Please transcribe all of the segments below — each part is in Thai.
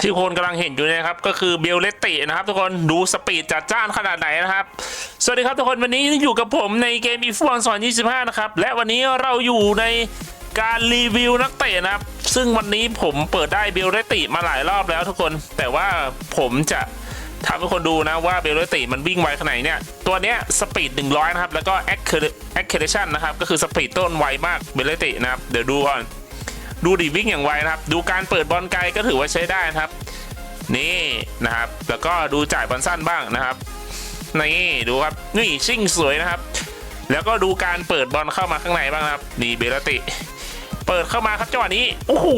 ที่คนกำลังเห็นอยู่นะครับ ก็คือเบลเลตตินะครับ ทุกคนดูสปีดจัดจ้านขนาดไหนนะครับ สวัสดีครับทุกคนวันนี้อยู่กับผมในเกมอีฟอนสอน25 นะครับ และวันนี้เราอยู่ในการรีวิวนักเตะนะครับ ซึ่งวันนี้ผมเปิดได้เบลเลตติมาหลายรอบแล้วทุกคน แต่ว่าผมจะทำให้คนดูนะว่าเบลเลติมันวิ่งไวขนาดไหนเนี่ย ตัวเนี้ยสปีด 100 นะครับ แล้วก็แอคเคเดชันนะครับ ก็คือสปีดต้นไวมากเบลเลตินะครับ เดี๋ยวดูก่อน ดูดิวิ่งอย่างไวนะครับ ดูการเปิดบอลไกลก็ถือว่าใช้ได้นะครับ นี่นะครับ แล้วก็ดูจ่ายบอลสั้นบ้างนะครับนี่ดูครับนี่ชิ่งสวยนะครับ แล้วก็ดูการเปิดบอลเข้ามาข้างในบ้างนะครับนี่เบลติ เปิดเข้ามาครับจังหวะนี้โอ้โห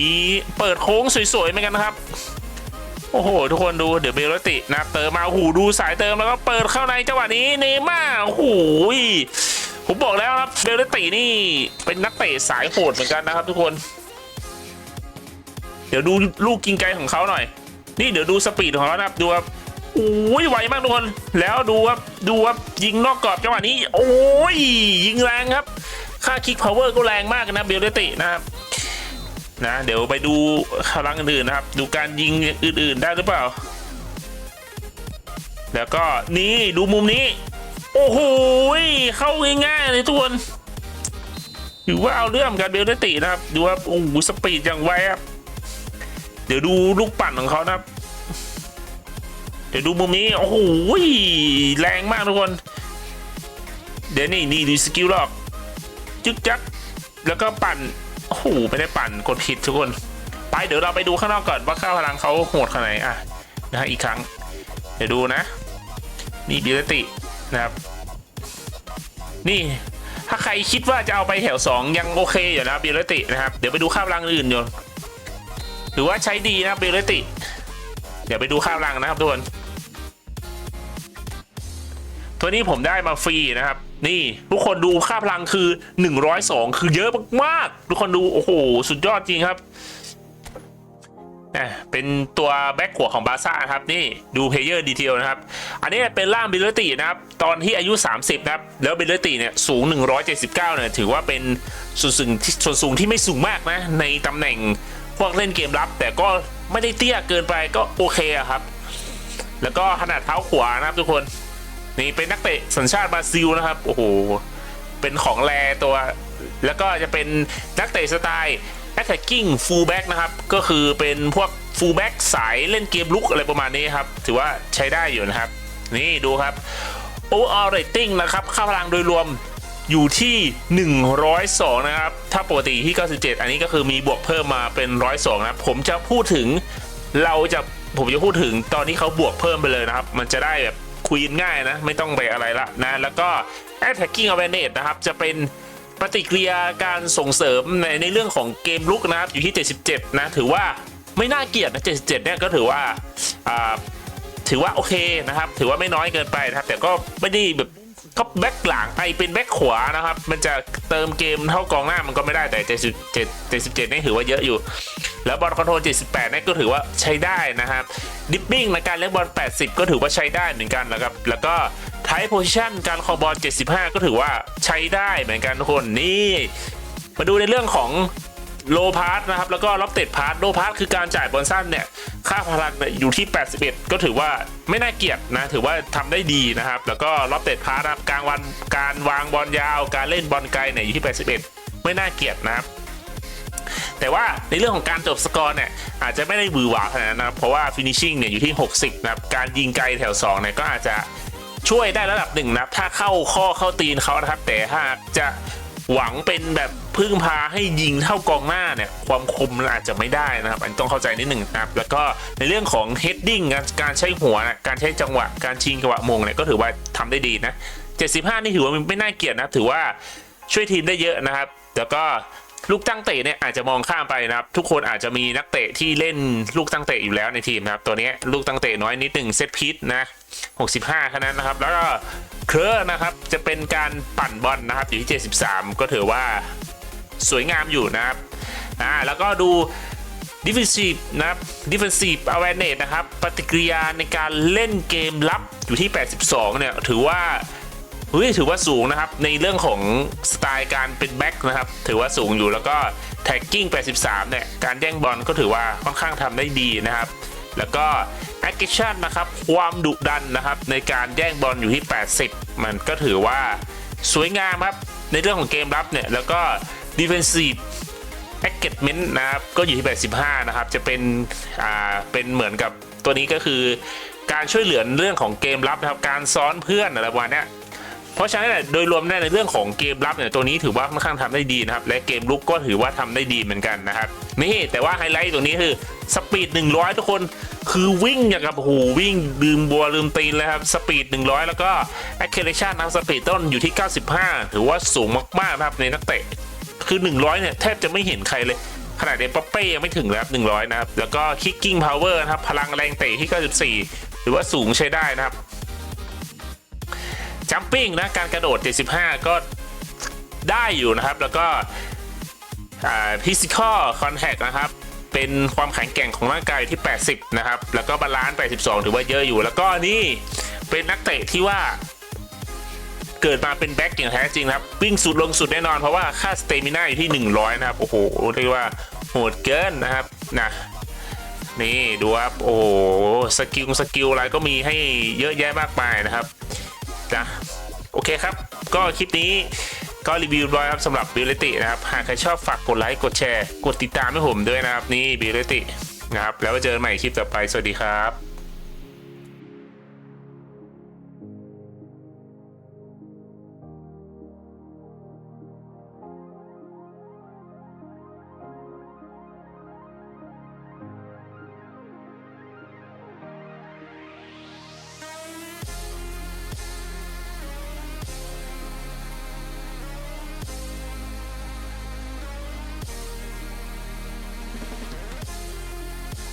มีเปิดโค้งสวยๆเหมือนกันนะครับโอ้โห ทุกคนดูเดี๋ยวเบลตินะเติมมาโอ้โหดูสายเติมแล้วก็เปิดเข้าในจังหวะนี้เนม่าโอ้โห ผมบอกแล้วครับเบลตินี่เป็นนักเตะสายโหดเหมือนกันนะครับทุกคน เดี๋ยวดูลูกกิงไกลของเขาหน่อย นี่เดี๋ยวดูสปีดของเขานะครับดูครับโอ้ยไวมากทุกคน แล้วดูครับดูครับยิงนอกกรอบจังหวะนี้ โอ้ยยิงแรงครับ ค่าคิกพาวเวอร์ก็แรงมากนะเบลตินะครับนะเดี๋ยวไปดูพลังอื่นนะครับ ดูการยิงอื่นๆได้หรือเปล่า แล้วก็นี่ดูมุมนี้ โอ้โหเข้าง่ายๆเลยทุกคนถือว่าเอาเรื่องการเบลตินะครับ ดูว่าโอ้โหสปีดอย่างไวครับ เดี๋ยวดูลูกปั่นของเขานะครับ เดี๋ยวดูมุมนี้ โอ้โหแรงมากทุกคน เดี๋ยวนี่นี่ดูสกิลหรอกจึ๊กจักแล้วก็ปั่น โอ้โหไม่ได้ปั่นกดผิดทุกคน ไปเดี๋ยวเราไปดูข้างนอกก่อนว่าค่าพลังเขาโหดขนาดไหนอะนะฮะอีกครั้ง เดี๋ยวดูนะ นี่บิลติ นะครับ นี่ถ้าใครคิดว่าจะเอาไปแถว 2 ยังโอเคอยู่นะเบิลตินะครับ เดี๋ยวไปดูค่าพลังอื่นอยู่ถือว่าใช้ดีนะครับบิลติ เดี๋ยวไปดูค่าพลังนะครับทุกคนตัวนี้ผมได้มาฟรีนะครับ นี่ทุกคนดูค่าพลังคือ 102 คือเยอะมากๆทุกคนดูโอ้โห สุดยอดจริงครับ อะเป็นตัวแบ็คขวาของบาซ่าครับนี่ดูเพลเยอร์ดีเทลนะครับ อันนี้เป็นร่างบิลเลตินะครับ ตอนที่อายุ 30 นะครับ แล้วบิลเลติเนี่ยสูง 179เนี่ยถือว่าเป็นส่วนสูงที่ส่วนสูงที่ไม่สูงมากนะ ในตำแหน่งพวกเล่นเกมรับ แต่ก็ไม่ได้เตี้ยเกินไปก็โอเคครับ แล้วก็ขนาดเท้าขวานะครับทุกคน นี่เป็นนักเตะสัญชาติบราซิลนะครับโอ้โหเป็นของแรตัว แล้วก็จะเป็นนักเตะสไตล์ attacking fullback นะครับ ก็คือเป็นพวก fullback สายเล่นเกมลุกอะไรประมาณนี้ครับ ถือว่าใช้ได้อยู่นะครับ นี่ดูครับ overall rating นะครับ ค่าพลังโดยรวมอยู่ที่ 102 นะครับ ถ้าปกติที่ 97 อันนี้ก็คือมีบวกเพิ่มมาเป็น 102 นะ ผมจะพูดถึงเราจะผมจะพูดถึงตอนที่เขาบวกเพิ่มไปเลยนะครับ มันจะได้แบบคุยกันง่ายนะ ไม่ต้องไปอะไรละนะ แล้วก็ attacking awareness นะครับ จะเป็น ปฏิกิริยาการส่งเสริมในในเรื่องของเกมลุกนะครับอยู่ที่ 77 นะ ถือว่าไม่น่าเกลียดนะ 77 เนี่ยก็ถือว่าอ่าถือว่าโอเคนะครับ ถือว่าไม่น้อยเกินไปนะครับ แต่ก็ไม่ได้แบบก็แบ็คหลังไอเป็นแบ็คขวานะครับ มันจะเติมเกมเท่ากองหน้ามันก็ไม่ได้แต่ 77 77 นี่ถือว่าเยอะอยู่ แล้วบอลคอนโทรล 78 นี่ก็ถือว่าใช้ได้นะครับ ดิปปิ้งในการเล่นบอล 80 ก็ถือว่าใช้ได้เหมือนกันนะครับ แล้วก็ ไทป์โพซิชันการคอบอล 75 ก็ถือว่าใช้ได้เหมือนกันทุกคนนี่ มาดูในเรื่องของโลพาร์ตนะครับ แล้วก็ล็อบเต็ดพาร์ตโลพาร์ตคือการจ่ายบอลสั้นเนี่ย ค่าพลังเนี่ยอยู่ที่ 81 ก็ถือว่าไม่น่าเกลียดนะ ถือว่าทำได้ดีนะครับ แล้วก็ล็อบเต็ดพาร์ตนะครับกลางวันการวางบอลยาว การเล่นบอลไกลเนี่ยอยู่ที่ 81 ไม่น่าเกลียดนะครับแต่ว่าในเรื่องของการจบสกอร์เนี่ยอาจจะไม่ได้บือหวาขนาดนั้นนะเพราะว่าฟินิชชิ่งเนี่ยอยู่ที่ 60 นะครับ การยิงไกลแถว2เนี่ยก็อาจจะ ช่วยได้ระดับหนึ่งนะครับ ถ้าเข้าข้อเข้าตีนเขานะครับ แต่หากจะหวังเป็นแบบพึ่งพาให้ยิงเท่ากองหน้าเนี่ย ความคมอาจจะไม่ได้นะครับ อันนต้องเข้าใจนิดหนึ่งนะครับ แล้วก็ในเรื่องของเฮดดิ้งการใช้หัวนะการใช้จังหวะการชิงจังหวะมงเนี่ยก็ถือว่าทำได้ดีนะ 75 นี่ถือว่าไม่น่าเกลียดนับถือว่าช่วยทีมได้เยอะนะครับ แล้วก็ลูกตั้งเตะเนี่ยอาจจะมองข้ามไปนะครับ ทุกคนอาจจะมีนักเตะที่เล่นลูกตั้งเตะอยู่แล้วในทีมนะครับ ตัวนี้ลูกตั้งเตะน้อยนิดหนึ่งเซตพีทนะ 65แค่นั้นนะครับ แล้วก็เคอร์นะครับจะเป็นการปั่นบอลนะครับอยู่ที่ 73 ก็ถือว่าสวยงามอยู่นะครับอ่าแล้วก็ดู defensive นะครับ defensive awareness นะครับ ปฏิกิริยาในการเล่นเกมรับอยู่ที่ 82 เนี่ย ถือว่าเฮ้ยถือว่าสูงนะครับ ในเรื่องของสไตล์การเป็นแบ็คนะครับ ถือว่าสูงอยู่แล้วก็แท็กกิ้ง 83 เนี่ย การแย่งบอลก็ถือว่าค่อนข้างทำได้ดีนะครับ แล้วก็ aggression นะครับ ความดุดันนะครับ ในการแย่งบอลอยู่ที่ 80 มันก็ถือว่าสวยงามครับ ในเรื่องของเกมรับเนี่ย แล้วก็ defensive engagement นะครับ ก็อยู่ที่ 85 นะครับ จะเป็นอ่าเป็นเหมือนกับตัวนี้ก็คือการช่วยเหลือเรื่องของเกมรับนะครับ การซ้อนเพื่อนอะไรประมาณเนี้ยเพราะฉะนั้นโดยรวมในเรื่องของเกมรับเนี่ยตัวนี้ถือว่าค่อนข้างทำได้ดีนะครับ และเกมลุกก็ถือว่าทำได้ดีเหมือนกันนะครับ นี่แต่ว่าไฮไลท์ตรงนี้คือสปีด 100 ทุกคนคือวิ่งอย่างกับโอ้โหวิ่งลืมบัวลืมตีนเลยครับสปีด 100 แล้วก็ acceleration นะสปีดต้นอยู่ที่ 95 ถือว่าสูงมากๆนะครับในนักเตะคือ 100 เนี่ย แทบจะไม่เห็นใครเลย ขนาดเดนปอเป้ยังไม่ถึงเลยครับ 100 นะครับ แล้วก็ kicking power นะครับ พลังแรงเตะที่ 94ถือว่าสูงใช้ได้นะครับจัมปิ้งนะ การกระโดด 75 ก็ได้อยู่นะครับ แล้วก็ physical contact นะครับ เป็นความแข็งแกร่งของร่างกายที่ 80 นะครับ แล้วก็บาลานซ์ 82 ถือว่าเยอะอยู่ แล้วก็นี่เป็นนักเตะที่ว่าเกิดมาเป็นแบ็กอย่างแท้จริงครับ วิ่งสุดลงสุดแน่นอนเพราะว่าค่าสเตมิน่าอยู่ที่ 100 นะครับ โอ้โหเรียกว่าโหดเกินนะครับนะนี่ดูครับ โอ้โหสกิลสกิลอะไรก็มีให้เยอะแยะมากมายนะครับนะโอเคครับ ก็คลิปนี้ ก็รีวิวร้อยครับสำหรับบิลเลตินะครับ หากใครชอบฝากกดไลค์ กดแชร์ กดติดตามให้ผมด้วยนะครับ นี่บิลเลตินะครับ แล้วเจอกันใหม่คลิปต่อไป สวัสดีครับ